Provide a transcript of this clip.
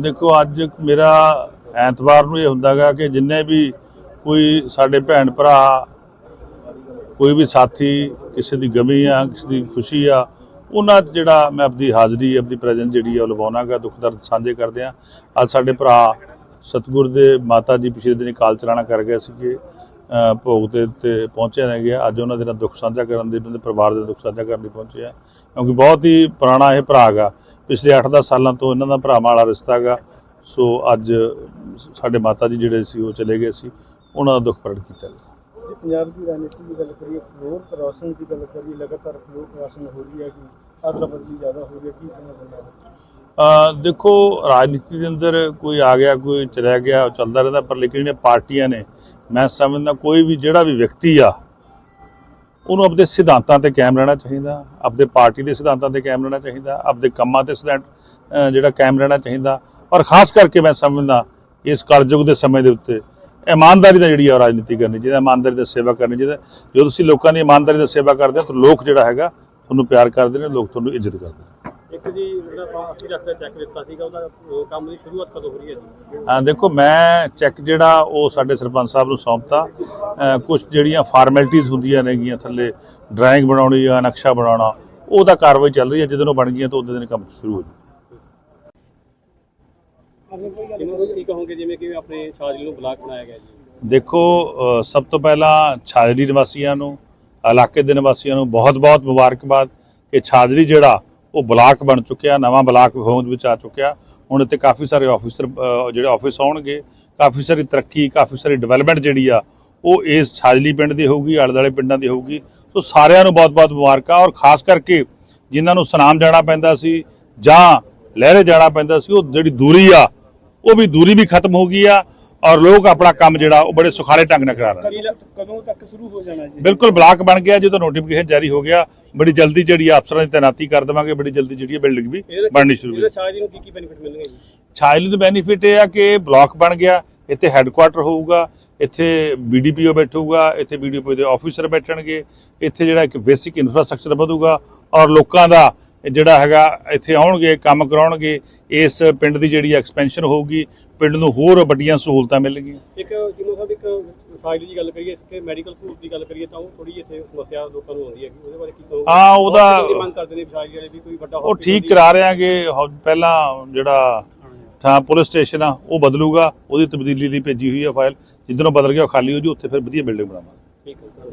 ਦੇਖੋ, ਅੱਜ ਮੇਰਾ ਐਤਵਾਰ ਨੂੰ ਇਹ ਹੁੰਦਾਗਾ ਕਿ ਜਿੰਨੇ ਵੀ ਕੋਈ ਸਾਡੇ ਭੈਣ ਭਰਾ, ਕੋਈ ਵੀ ਸਾਥੀ, ਕਿਸੇ ਦੀ ਗਮੀ ਆ, ਕਿਸੇ ਦੀ ਖੁਸ਼ੀ ਆ, ਉਹਨਾਂ ਜਿਹੜਾ ਮੈਂ ਆਪਣੀ ਹਾਜ਼ਰੀ, ਆਪਣੀ ਪ੍ਰੈਜ਼ੈਂਸ ਜਿਹੜੀ ਆ ਉਹ ਲਵਾਉਣਾਗਾ, ਦੁੱਖ ਦਰਦ ਸਾਂਝੇ ਕਰਦੇ ਆ। ਅੱਜ ਸਾਡੇ ਭਰਾ ਸਤਿਗੁਰ ਦੇ ਮਾਤਾ ਜੀ ਪਿਛਲੇ ਦਿਨ ਕਾਲ ਚਲਾਣਾ ਕਰ ਗਏ ਸੀਗੇ। ਭੋਗ ਤੇ ਤੇ ਪਹੁੰਚੇ ਨੇਗੇ ਅੱਜ ਉਹਨਾਂ ਦੇ ਨਾਲ ਦੁੱਖ ਸਾਂਝਾ ਕਰਨ ਦੇ ਉਹਨਾਂ ਦੇ ਪਰਿਵਾਰ ਦੇ ਦੁੱਖ ਸਾਂਝਾ ਕਰਨ ਲਈ ਪਹੁੰਚੇ ਆ। ਕਿਉਂਕਿ ਬਹੁਤ ਹੀ ਪੁਰਾਣਾ ਇਹ ਭਰਾ ਗਾ। ਪਿਛਲੇ 8-10 ਸਾਲਾਂ ਤੋਂ ਇਹਨਾਂ ਦਾ ਭਰਾਵਾਂ ਵਾਲਾ ਰਿਸ਼ਤਾ ਗਾ। ਸੋ ਅੱਜ ਸਾਡੇ ਮਾਤਾ ਜੀ ਜਿਹੜੇ ਸੀ ਉਹ ਚਲੇ ਗਏ ਸੀ। ਉਹਨਾਂ ਦਾ ਦੁੱਖ ਪ੍ਰਗਟ ਕੀਤਾ ਗਿਆ। ਜੇ ਪੰਜਾਬ ਦੀ ਰਾਜਨੀਤੀ ਦੀ ਗੱਲ ਕਰੀਏ ਫਲੋਰ ਕ੍ਰਾਸਿੰਗ ਦੀ ਗੱਲ ਕਰੀਏ ਲਗਾਤਾਰ ਫਲੋਰ ਕ੍ਰਾਸਿੰਗ ਹੋ ਰਹੀ ਹੈ ਕਿ ਅਦਲਾ ਬਦਲੀ ਜ਼ਿਆਦਾ ਹੋ ਰਹੀ ਹੈ ਕੀ ਕਹਿਣਾ ਚਾਹੁੰਦੇ ਦੇਖੋ ਰਾਜਨੀਤੀ ਦੇ ਅੰਦਰ ਕੋਈ ਆ ਗਿਆ ਕੋਈ ਚਲਾ ਗਿਆ ਚੱਲਦਾ ਰਹਿੰਦਾ ਪਰ ਲੇਕਿਨ ਜਿਹੜੀਆਂ ਪਾਰਟੀਆਂ ਨੇ ਮੈਂ ਸਮਝਦਾ ਕੋਈ ਵੀ ਜਿਹੜਾ ਵੀ ਵਿਅਕਤੀ ਆ, ਉਹਨੂੰ ਆਪਣੇ ਸਿਧਾਂਤਾਂ ਤੇ ਕਾਇਮ ਰਹਿਣਾ ਚਾਹੀਦਾ ਆਪਣੇ ਪਾਰਟੀ ਦੇ ਸਿਧਾਂਤਾਂ ਤੇ ਕਾਇਮ ਰਹਿਣਾ ਚਾਹੀਦਾ ਆਪਣੇ ਕੰਮਾਂ ਤੇ ਸਿਧਾਂਤ ਜਿਹੜਾ ਕਾਇਮ ਰਹਿਣਾ ਚਾਹੀਦਾ। ਔਰ ਖਾਸ ਕਰਕੇ ਮੈਂ ਸਮਝਦਾ ਇਸ ਕਲਯੁਗ ਦੇ ਸਮੇਂ ਦੇ ਉੱਤੇ ਇਮਾਨਦਾਰੀ ਦਾ ਜਿਹੜੀ ਆ ਉਹ ਰਾਜਨੀਤੀ ਕਰਨੀ ਚਾਹੀਦੀ, ਇਮਾਨਦਾਰੀ ਦਾ ਸੇਵਾ ਕਰਨੀ ਚਾਹੀਦੀ। ਜਦੋਂ ਤੁਸੀਂ ਲੋਕਾਂ ਦੀ ਇਮਾਨਦਾਰੀ ਦਾ ਸੇਵਾ ਕਰਦੇ ਹੋ ਤਾਂ ਲੋਕ ਜਿਹੜਾ ਹੈਗਾ ਤੁਹਾਨੂੰ ਪਿਆਰ ਕਰਦੇ ਨੇ, ਲੋਕ ਤੁਹਾਨੂੰ ਇੱਜ਼ਤ ਕਰਦੇ ਨੇ। ਇੱਕ ਜੀ ਜਿਹੜਾ 80 ਲੱਖ ਦਾ ਚੈੱਕ ਦਿੱਤਾ ਸੀਗਾ ਉਹਦਾ ਉਹ ਕੰਮ ਦੀ ਸ਼ੁਰੂਆਤ ਕਦੋਂ ਹੋ ਰਹੀ ਹੈ ਜੀ? ਹਾਂ ਦੇਖੋ ਮੈਂ ਚੈੱਕ ਜਿਹੜਾ ਉਹ ਸਾਡੇ ਸਰਪੰਚ ਸਾਹਿਬ ਨੂੰ ਸੌਂਪਤਾ। ਕੁਝ ਜਿਹੜੀਆਂ ਫਾਰਮੈਲਿਟੀਆਂ ਹੁੰਦੀਆਂ ਨੇਗੀਆਂ ਥੱਲੇ ਡਰਾਇੰਗ ਬਣਾਉਣੀ ਜਾਂ ਨਕਸ਼ਾ ਬਣਾਉਣਾ ਉਹਦਾ ਕਾਰਵਾਈ ਚੱਲ ਰਹੀ ਹੈ। ਜਦੋਂ ਉਹ ਬਣ ਗਈਆਂ ਤਾਂ ਉਦੋਂ ਦਿਨ ਕੰਮ ਸ਼ੁਰੂ ਹੋ ਕਿਹਨੂੰ ਕੀ ਕਹੋਗੇ ਜਿਵੇਂ ਕਿ ਆਪਣੇ ਸ਼ਾਜਲੀ ਨੂੰ ਬਲਾਕ ਬਣਾਇਆ ਗਿਆ ਜੀ? ਦੇਖੋ ਸਭ ਤੋਂ ਪਹਿਲਾਂ ਛਾਜਲੀ ਨਿਵਾਸੀਆਂ ਨੂੰ ਇਲਾਕੇ ਦੇ ਨਿਵਾਸੀਆਂ ਨੂੰ ਬਹੁਤ-ਬਹੁਤ ਮੁਬਾਰਕਬਾਦ ਕਿ ਛਾਜਲੀ ਜਿਹੜਾ ਉਹ ਬਲਾਕ ਬਣ ਚੁੱਕਿਆ, ਨਵਾਂ ਬਲਾਕ ਹੋਂਦ ਵਿੱਚ ਆ ਚੁੱਕਿਆ। ਹੁਣ ਇੱਥੇ ਕਾਫੀ ਸਾਰੇ ਆਫੀਸਰ ਜਿਹੜੇ ਆਫਿਸ ਆਉਣਗੇ, ਕਾਫੀ ਸਾਰੀ ਤਰੱਕੀ, ਕਾਫੀ ਸਾਰੀ ਡਿਵੈਲਪਮੈਂਟ ਜਿਹੜੀ ਆ, ਉਹ ਇਸ ਛਾਜਲੀ ਪਿੰਡ ਦੀ ਹੋਊਗੀ ਆਲੇ ਦੁਆਲੇ ਪਿੰਡਾਂ ਦੀ ਹੋਊਗੀ। ਸੋ ਸਾਰਿਆਂ ਨੂੰ ਬਹੁਤ-ਬਹੁਤ ਮੁਬਾਰਕਾਂ ਔਰ ਖਾਸ ਕਰਕੇ ਜਿਨ੍ਹਾਂ ਨੂੰ ਸਨਾਮ ਜਾਣਾ ਪੈਂਦਾ ਸੀ ਜਾਂ ਲਹਿਰੇ ਜਾਣਾ ਪੈਂਦਾ ਸੀ, ਉਹ ਜਿਹੜੀ ਦੂਰੀ ਆ, ਉਹ ਵੀ ਦੂਰੀ ਵੀ ਖਤਮ ਹੋ ਗਈ ਆ। ਔਰ ਲੋਕ ਆਪਣਾ ਕੰਮ ਜਿਹੜਾ ਉਹ ਬੜੇ ਸੁਖਾਲੇ ਢੰਗ ਨਾਲ ਕਰਾ ਰਹੇ ਨੇ। ਕਦੋਂ ਤੱਕ ਸ਼ੁਰੂ ਹੋ ਜਾਣਾ ਜੀ? ਬਿਲਕੁਲ ਬਲਾਕ ਬਣ ਗਿਆ ਜਦੋਂ ਨੋਟੀਫਿਕੇਸ਼ਨ ਜਾਰੀ ਹੋ ਗਿਆ ਬੜੀ ਜਲਦੀ ਜਿਹੜੀ ਅਫਸਰਾਂ ਦੀ ਤੈਨਾਤੀ ਕਰ ਦੇਵਾਂਗੇ ਬੜੀ ਜਲਦੀ ਜਿਹੜੀ ਬਿਲਡਿੰਗ ਵੀ ਬਣਨੀ ਸ਼ੁਰੂ ਹੋ ਗਈ ਸ਼ਾਜਲੀ ਨੂੰ ਕੀ ਕੀ ਬੈਨੀਫਿਟ ਮਿਲਣਗੇ ਜੀ? ਛਾਇਲੀ ਦਾ ਬੈਨੀਫਿਟ ਇਹ ਆ ਕਿ ਬਲਾਕ ਬਣ ਗਿਆ ਇੱਥੇ ਹੈੱਡਕੁਆਟਰ ਹੋਊਗਾ ਇੱਥੇ ਬੀਡੀਪੀਓ ਬੈਠੂਗਾ ਇੱਥੇ ਬੀਡੀਪੀਓ ਦੇ ਆਫੀਸਰ ਬੈਠਣਗੇ ਇੱਥੇ ਜਿਹੜਾ ਇੱਕ ਬੇਸਿਕ ਇਨਫਰਾਸਟ੍ਰਕਚਰ ਵਧੂਗਾ ਔਰ ਲੋਕਾਂ ਦਾ ਜਿਹੜਾ ਹੈਗਾ ਇੱਥੇ ਆਉਣਗੇ ਕੰਮ ਕਰਾਉਣਗੇ ਇਸ ਪਿੰਡ ਦੀ ਜਿਹੜੀ ਐਕਸਪੈਂਸ਼ਨ ਹੋਊਗੀ ਪਿੰਡ ਨੂੰ ਹੋਰ ਵੱਡੀਆਂ ਸਹੂਲਤਾਂ ਮਿਲਣਗੀਆਂ। ਇੱਕ ਜਿਵੇਂ ਸਾਹਿਬ ਇੱਕ ਸ਼ਾਜਲੀ ਦੀ ਗੱਲ ਕਰੀਏ ਕਿ ਮੈਡੀਕਲ ਸਹੂਲਤ ਦੀ ਗੱਲ ਕਰੀਏ ਤਾਂ ਉਹ ਥੋੜੀ ਇੱਥੇ ਸਮੱਸਿਆ ਲੋਕਾਂ ਨੂੰ ਆਉਂਦੀ ਹੈ ਉਹਦੇ ਬਾਰੇ ਕੀ ਕਹੋਗੇ? ਹਾਂ, ਉਹਦਾ- ਮੰਗ ਕਰਦੇ ਨੇ ਸ਼ਾਜਲੀ ਵਾਲੇ ਵੀ ਕੋਈ ਵੱਡਾ ਉਹ ਠੀਕ ਕਰਾ ਰਹੇ ਆਂਗੇ ਹੋ- ਪਹਿਲਾਂ ਜਿਹੜਾ ਥਾਂ ਪੁਲਿਸ ਸਟੇਸ਼ਨ ਆ ਉਹ ਬਦਲੂਗਾ। ਉਹਦੀ ਤਬਦੀਲੀ ਲਈ ਭੇਜੀ ਹੋਈ ਆ ਫਾਈਲ ਜਿੱਦਣੋਂ ਬਦਲ ਗਿਆ ਖਾਲੀ ਹੋ ਜੂ ਉੱਥੇ ਫਿਰ ਵਧੀਆ ਬਿਲਡਿੰਗ ਬਣਾਵਾਂਗੇ। ਠੀਕ ਹੈ